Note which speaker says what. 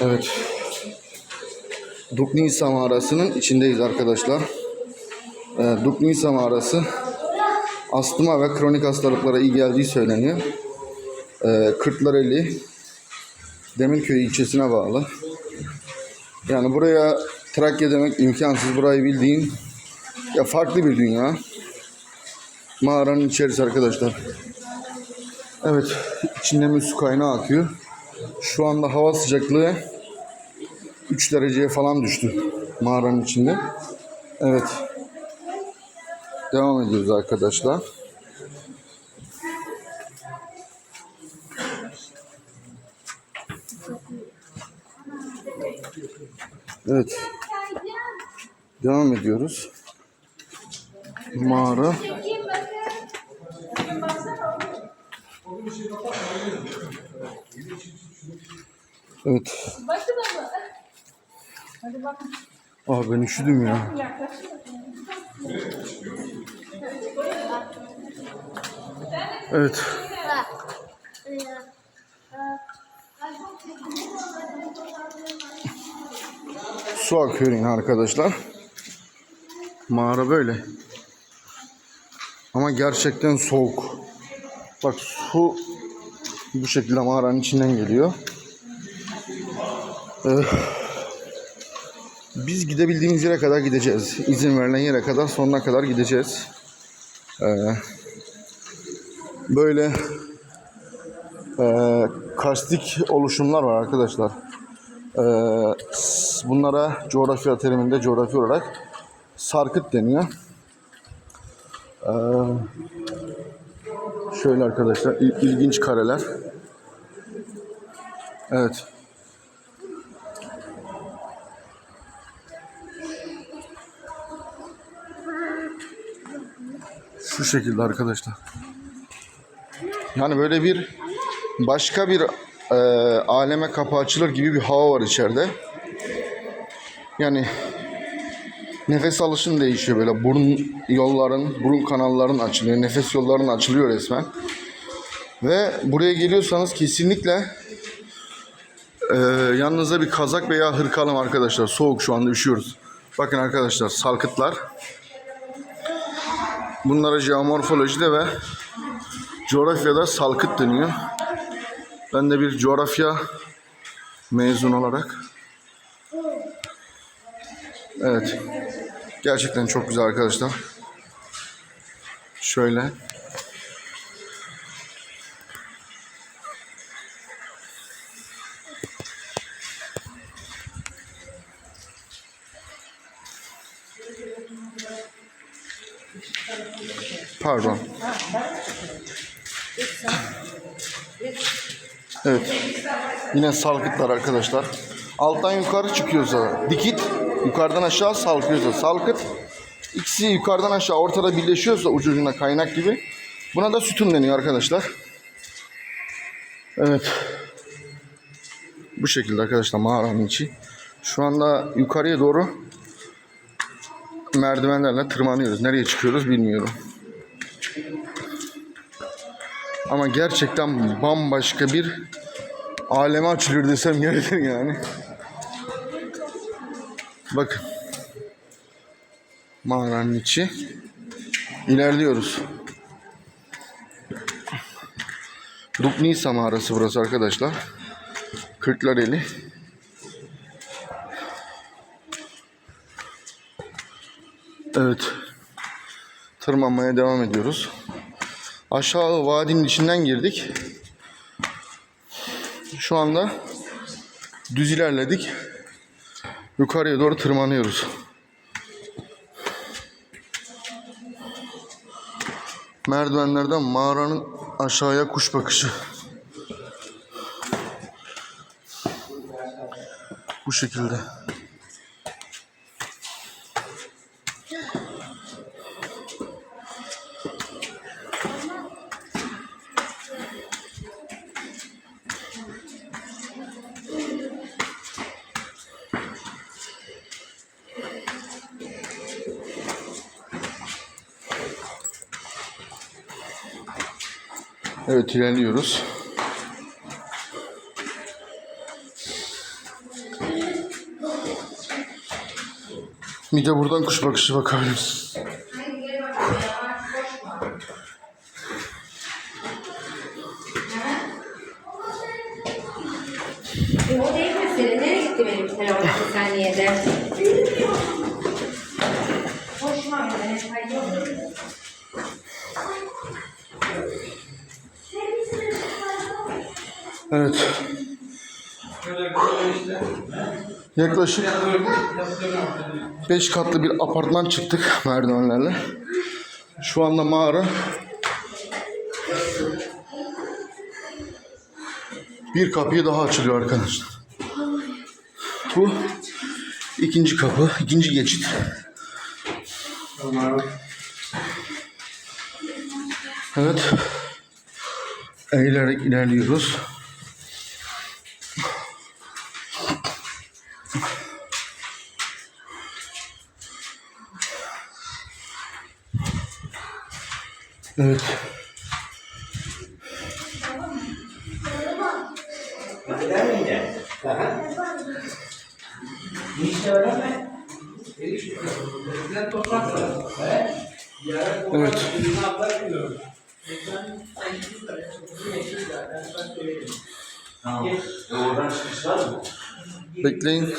Speaker 1: Evet. Duknisa mağarasının içindeyiz arkadaşlar. Ee, Duknisa mağarası astıma ve kronik hastalıklara iyi geldiği söyleniyor. Ee, Kırklareli Demirköy ilçesine bağlı. Yani buraya Trakya demek imkansız. Burayı bildiğin ya farklı bir dünya. Mağaranın içerisi arkadaşlar. Evet, içinden bir su kaynağı akıyor. Şu anda hava sıcaklığı 3 dereceye falan düştü mağaranın içinde. Evet. Devam ediyoruz arkadaşlar. Evet. Devam ediyoruz. Mağara. Evet. Aa ben üşüdüm ya. Evet. Su akıyor yine arkadaşlar. Mağara böyle. Ama gerçekten soğuk. Bak su bu şekilde mağaranın içinden geliyor. Ee, biz gidebildiğimiz yere kadar gideceğiz. İzin verilen yere kadar sonuna kadar gideceğiz. Ee, böyle e, karstik oluşumlar var arkadaşlar. Ee, bunlara coğrafya teriminde coğrafi olarak sarkıt deniyor. Ee, şöyle arkadaşlar il- ilginç kareler. Evet. Şu şekilde arkadaşlar. Yani böyle bir başka bir e, aleme kapı açılır gibi bir hava var içeride. Yani nefes alışın değişiyor böyle. Burun yolların, burun kanalların açılıyor. Nefes yolların açılıyor resmen. Ve buraya geliyorsanız kesinlikle e, yanınıza bir kazak veya hırka alın arkadaşlar. Soğuk şu anda üşüyoruz. Bakın arkadaşlar salkıtlar. Bunlara jeomorfolojide ve coğrafyada salkıt deniyor. Ben de bir coğrafya mezun olarak Evet. Gerçekten çok güzel arkadaşlar. Şöyle. Pardon. Evet. Yine salkıtlar arkadaşlar. Alttan yukarı çıkıyorsa dikit, yukarıdan aşağı salkıyorsa salkıt. İkisi yukarıdan aşağı ortada birleşiyorsa ucu ucuna kaynak gibi. Buna da sütun deniyor arkadaşlar. Evet. Bu şekilde arkadaşlar mağaranın içi. Şu anda yukarıya doğru merdivenlerle tırmanıyoruz. Nereye çıkıyoruz bilmiyorum. Ama gerçekten bambaşka bir aleme açılıyor desem yeridir yani. Bakın. Mağaranın içi. İlerliyoruz. Duknisa mağarası burası arkadaşlar. Kırklareli. Evet. Tırmanmaya devam ediyoruz. Aşağı vadinin içinden girdik. Şu anda düz ilerledik. Yukarıya doğru tırmanıyoruz. Merdivenlerden mağaranın aşağıya kuş bakışı. Bu şekilde. Evet ilerliyoruz. Bir de buradan kuş bakışı bakabiliriz.
Speaker 2: Ee, o değil mesele. Nereye gitti benim telefonum saniyede?
Speaker 1: Evet. Yaklaşık 5 katlı bir apartman çıktık merdivenlerle. Şu anda mağara bir kapıyı daha açılıyor arkadaşlar. Bu ikinci kapı, ikinci geçit. Evet. Eğilerek ilerliyoruz. Evet. Evet. Bekleyin.